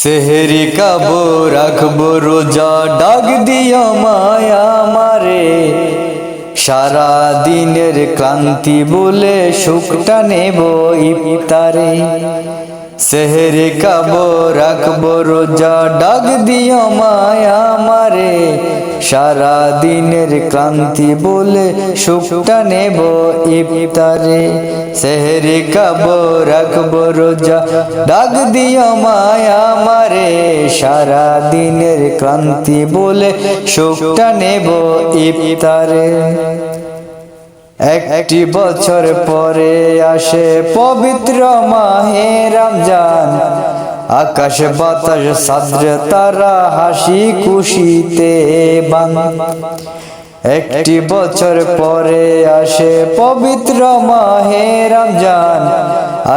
সেহেরি কাবো রাখব রোজা, ডাক দিও মায়া মারে সারা দিনের ক্লান্তি বলে সুখটা নেব ইফতারে। সেহেরি কাবো রাখব রোজা, ডাক দিও মায়া মারে সারা দিনের ক্লান্তি বলে সুখটা নেব ইফতারে। সেহেরি কাবো রাখব রোজা। ডাক দিও মায়া মারে সারা দিনের ক্লান্তি বলে সুখটা নেব ইফতারে। একটি বছর পরে আসে পবিত্র মাহে রমজান। আকাশ বাতাস সাদ্র তারা হাসি খুশিতে বান। একটি বছর পরে আসে পবিত্র মাহে রমজান।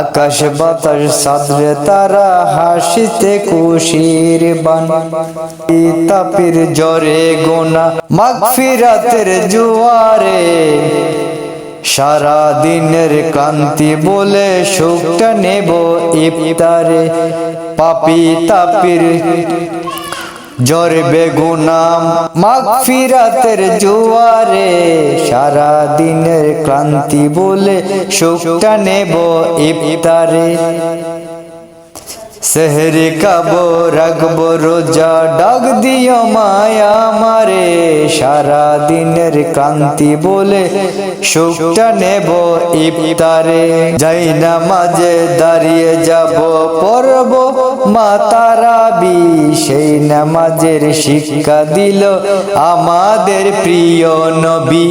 আকাশ বাতাস সাদরে তারা হাসিতে খুশির বান। তাপির জ্বরে গোনা, মাগফিরাতের জুয়ারে সারা দিনের ক্লান্তি বলে সুখটা নেব ইফতারে, পাপি তাপির। জ্বর, বেগুনাম, মাগফিরাতের জোয়ারে সারা দিনের ক্রান্তি বলে সুখটা নেব ইফতারে। সেহরি কাবো রাখব, রোজা ডাক দিও মায়া মারে সারা দিনের ক্লান্তি বলে সুখটা নেব ইফতারে। যাই না মাঝে দাঁড়িয়ে যাব পড়ব মা তারাবি সেই নামাজের শিক্ষা দিল আমাদের প্রিয় নবী।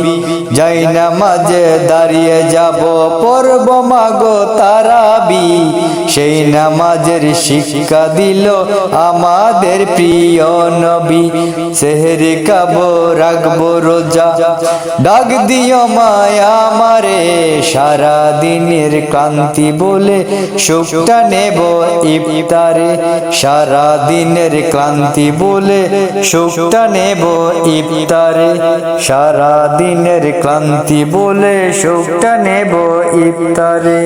যাই না মাঝে দাঁড়িয়ে যাব পড়ব মাগো তারাবি। সেই নামাজের শিক্ষা দিল আমাদের প্রিয় নবী। সেহরি কাবো, রাখব রোজা। ডাক দিও মায়া মারে সারা দিনের ক্লান্তি বলে সুখটা নেব ইফতারে। সারা দিনের ক্লান্তি বলে সুখটা নেব ইফতারে। সারা দিনের ক্লান্তি বলে সুখটা নেব ইফতারে।